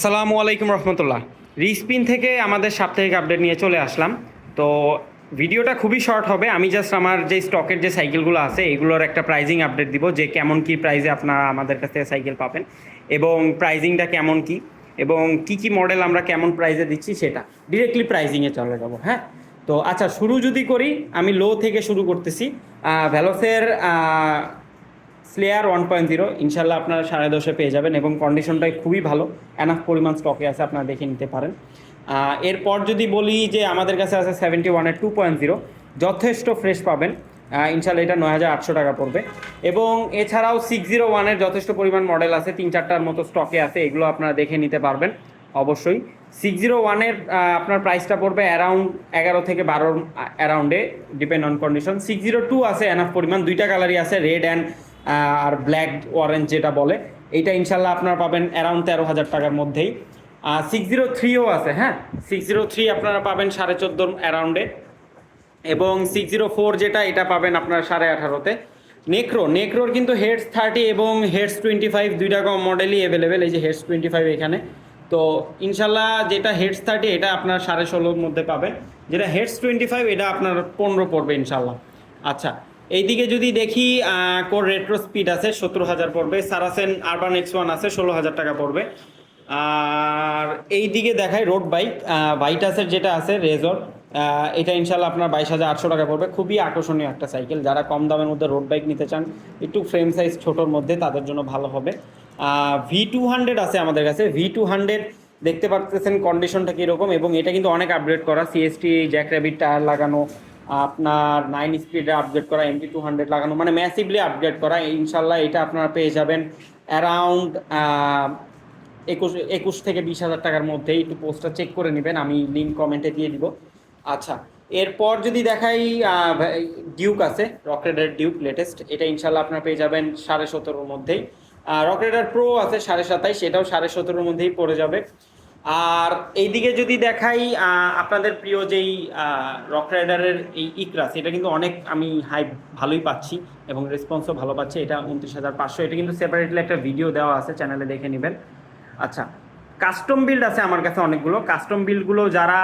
আসসালামু আলাইকুম রহমতুল্লাহ। রিস্পিন থেকে আমাদের সাপ্তাহিক আপডেট নিয়ে চলে আসলাম। তো ভিডিওটা খুবই শর্ট হবে। আমি জাস্ট আমার যে স্টকের যে সাইকেলগুলো আছে, এগুলোর একটা প্রাইজিং আপডেট দিব, যে কেমন কি প্রাইজে আপনারা আমাদের কাছ থেকে সাইকেল পাবেন এবং প্রাইজিংটা কেমন কি এবং কি কি মডেল আমরা কেমন প্রাইজে দিচ্ছি সেটা। ডিরেক্টলি প্রাইজিংয়ে চলে যাব হ্যাঁ? তো আচ্ছা শুরু যদি করি, আমি লো থেকে শুরু করতেছি। ভ্যালোসের স্লেয়ার ওয়ান পয়েন্ট জিরো ইনশাল্লাহ আপনারা সাড়ে দশে পেয়ে যাবেন এবং কন্ডিশনটাই খুবই ভালো। এনাফ পরিমাণ স্টকে আছে, আপনারা দেখে নিতে পারেন। এরপর যদি বলি যে আমাদের কাছে আছে সেভেন্টি ওয়ানের টু পয়েন্ট জিরো যথেষ্ট ফ্রেশ পাবেন। ইনশাল্লাহ এটা নয় হাজার আটশো টাকা পড়বে। এবং এছাড়াও সিক্স জিরো ওয়ানের যথেষ্ট পরিমাণ মডেল আছে, তিন চারটার মতো স্টকে আছে, এগুলো আপনারা দেখে নিতে পারবেন, অবশ্যই। সিক্স জিরো ওয়ানের আপনার প্রাইসটা পড়বে অ্যারাউন্ড এগারো থেকে বারোর অ্যারাউন্ডে depend on condition six zero two আছে এনাফ পরিমাণ। দুইটা কালারই আছে রেড অ্যান্ড আর ব্ল্যাক অরেঞ্জ যেটা বলে, এইটা ইনশাল্লাহ আপনারা পাবেন অ্যারাউন্ড তেরো হাজার টাকার মধ্যেই। সিক্স জিরো থ্রিও আছে হ্যাঁ? সিক্স জিরো থ্রি আপনারা পাবেন সাড়ে চোদ্দোর অ্যারাউন্ডে এবং সিক্স জিরো ফোর যেটা, এটা পাবেন আপনার সাড়ে আঠারোতে। নেক্রো নেক্রোর কিন্তু হেডস থার্টি এবং হেডস টোয়েন্টি ফাইভ দুইটা কম মডেলই অ্যাভেলেবেল এই যে হেডস টোয়েন্টি ফাইভ এখানে। তো ইনশাল্লাহ যেটা হেডস থার্টি এটা আপনার সাড়ে ষোলোর মধ্যে পাবেন। যেটা হেডস টোয়েন্টি ফাইভ এটা আপনার পনেরো পড়বে ইনশাল্লাহ। আচ্ছা এইদিকে যদি দেখি কোর রেট্রো স্পিড আছে সত্তর হাজার পড়বে, সারাসেন আরবান এক্স ওয়ান আছে ষোলো হাজার টাকা পড়বে। আর এই দিকে দেখায় রোড বাইক ভাইটাসের যেটা আছে রেজর এটা ইনশাল্লাহ আপনার বাইশ হাজার আটশো টাকা পড়বে। খুবই আকর্ষণীয় একটা সাইকেল যারা কম দামের মধ্যে রোড বাইক নিতে চান, একটু ফ্রেম সাইজ ছোটোর মধ্যে তাদের জন্য ভালো হবে। ভি টু হান্ড্রেড আছে আমাদের কাছে। ভি টু হান্ড্রেড দেখতে পাচ্ছেন কন্ডিশনটা কীরকম এবং এটা কিন্তু অনেক আপগ্রেড করা। সিএসটি জ্যাক র্যাবিট টায়ার লাগানো আপনার নাইন স্পিডে আপগ্রেড করা এমটি টু হান্ড্রেড লাগানো মানে ম্যাসিভলি আপগ্রেড করা, ইনশাল্লাহ এটা আপনারা পেয়ে যাবেন অ্যারাউন্ড একুশ একুশ থেকে বিশ হাজার টাকার মধ্যেই একটু পোস্টটা চেক করে নেবেন, আমি লিঙ্ক কমেন্টে দিয়ে দিব। আচ্ছা এরপর যদি দেখাই ডিউক আছে রকেটের ডিউক লেটেস্ট এটা ইনশাল্লাহ আপনারা পেয়ে যাবেন সাড়ে সতেরোর মধ্যেই। রকেটার প্রো আছে সাড়ে সাতাইশ, এটাও সাড়ে সতেরোর মধ্যেই পড়ে যাবে। আর এইদিকে যদি দেখাই আপনাদের প্রিয় যেই রক রাইডারের এই ইকরাস এটা কিন্তু অনেক আমি হাই ভালোই পাচ্ছি এবং রেসপন্সও ভালো পাচ্ছি। এটা উনত্রিশ হাজার পাঁচশো। এটা কিন্তু সেপারেটলি একটা ভিডিও দেওয়া আছে চ্যানেলে দেখে নেবেন। আচ্ছা কাস্টম বিল্ড আছে আমার কাছে অনেকগুলো। কাস্টম বিল্ডগুলো যারা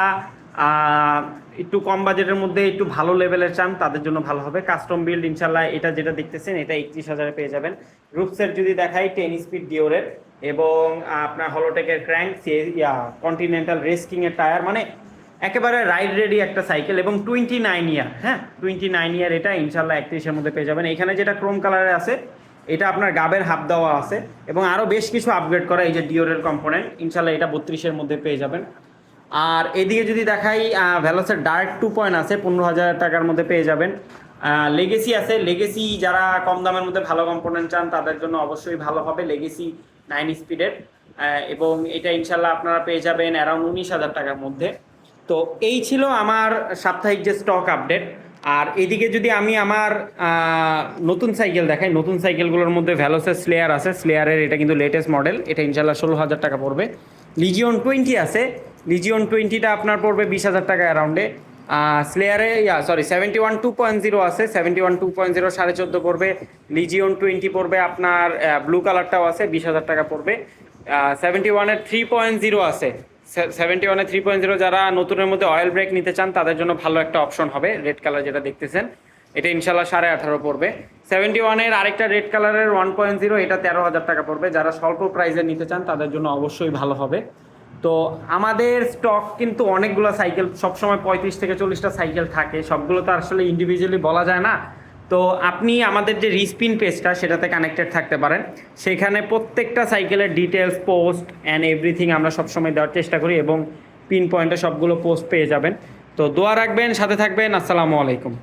একটু কম বাজেটের মধ্যে একটু ভালো লেভেলের চান, তাদের জন্য ভালো হবে। কাস্টম বিল্ড ইনশাল্লাহ এটা যেটা দেখতেছেন, এটা একত্রিশ হাজারে পেয়ে যাবেন। রুপসের যদি দেখাই টেন স্পিড ডিওরের এবং আপনার হলোটেকের ক্র্যাঙ্ক ইয়া কন্টিনেন্টাল রেস্কিং এর টায়ার মানে একেবারে রাইড রেডি একটা সাইকেল এবং টোয়েন্টি নাইন ইয়ার হ্যাঁ? টোয়েন্টি নাইন ইয়ার এটা ইনশাল্লাহ একত্রিশের মধ্যে পেয়ে যাবেন। এখানে যেটা ক্রোম কালারে আছে, এটা আপনার গাবের হাফ দেওয়া আছে এবং আরও বেশ কিছু আপগ্রেড করা এই যে ডিওরের কম্পোনেন্ট ইনশাল্লাহ এটা বত্রিশের মধ্যে পেয়ে যাবেন। আর এদিকে যদি দেখাই ভ্যালোসের ডার্ক টু পয়েন্ট আছে, পনেরো হাজার টাকার মধ্যে পেয়ে যাবেন। লেগেসি আছে। লেগেসি যারা কম দামের মধ্যে ভালো কম্পোনেন্ট চান, তাদের জন্য অবশ্যই ভালো হবে। লেগেসি নাইন স্পিডের এবং এটা ইনশাল্লাহ আপনারা পেয়ে যাবেন অ্যারাউন্ড উনিশ হাজার টাকার মধ্যে। তো এই ছিল আমার সাপ্তাহিক যে স্টক আপডেট আর এদিকে যদি আমি আমার নতুন সাইকেল দেখাই, নতুন সাইকেলগুলোর মধ্যে ভ্যালোসের স্লেয়ার আছে। স্লেয়ারের এটা কিন্তু লেটেস্ট মডেল এটা ইনশাল্লাহ ষোলো হাজার টাকা পড়বে। লিজিয়ন টোয়েন্টি আছে। লিজিয়ন টোয়েন্টিটা আপনার পড়বে বিশ হাজার টাকা অ্যারাউন্ডে স্লেয়ারে ya sorry seventy one two point zero আছে seventy one two point zero সাড়ে চোদ্দ পড়বে লিজিয়ন টোয়েন্টি পড়বে আপনার ব্লু কালারটাও আছে, বিশ হাজার টাকা পড়বে। সেভেন্টি ওয়ানের থ্রি পয়েন্ট জিরো আছে। সেভেন্টি ওয়ানে থ্রি পয়েন্ট জিরো যারা নতুনের মধ্যে অয়েল ব্রেক নিতে চান, তাদের জন্য ভালো একটা অপশন হবে রেড কালার যেটা দেখতেছেন। এটা ইনশাল্লাহ সাড়ে আঠারো পড়বে। সেভেন্টি ওয়ানের আরেকটা রেড কালারের ওয়ান পয়েন্ট জিরো এটা তেরো হাজার টাকা পড়বে। যারা স্বল্প প্রাইসে নিতে চান, তাদের জন্য অবশ্যই ভালো হবে। তো আমাদের স্টক কিন্তু অনেকগুলো সাইকেল সবসময় পঁয়ত্রিশ থেকে চল্লিশটা সাইকেল থাকে। সবগুলো তো আসলে ইন্ডিভিজুয়ালি বলা যায় না। তো আপনি আমাদের যে রিস্পিন পেজটা সেটাতে কানেক্টেড থাকতে পারেন। সেখানে প্রত্যেকটা সাইকেলের ডিটেলস পোস্ট অ্যান্ড এভরিথিং আমরা সবসময় দেওয়ার চেষ্টা করি এবং পিন পয়েন্টে সবগুলো পোস্ট পেয়ে যাবেন। তো দোয়া রাখবেন, সাথে থাকবেন। আসসালামু আলাইকুম।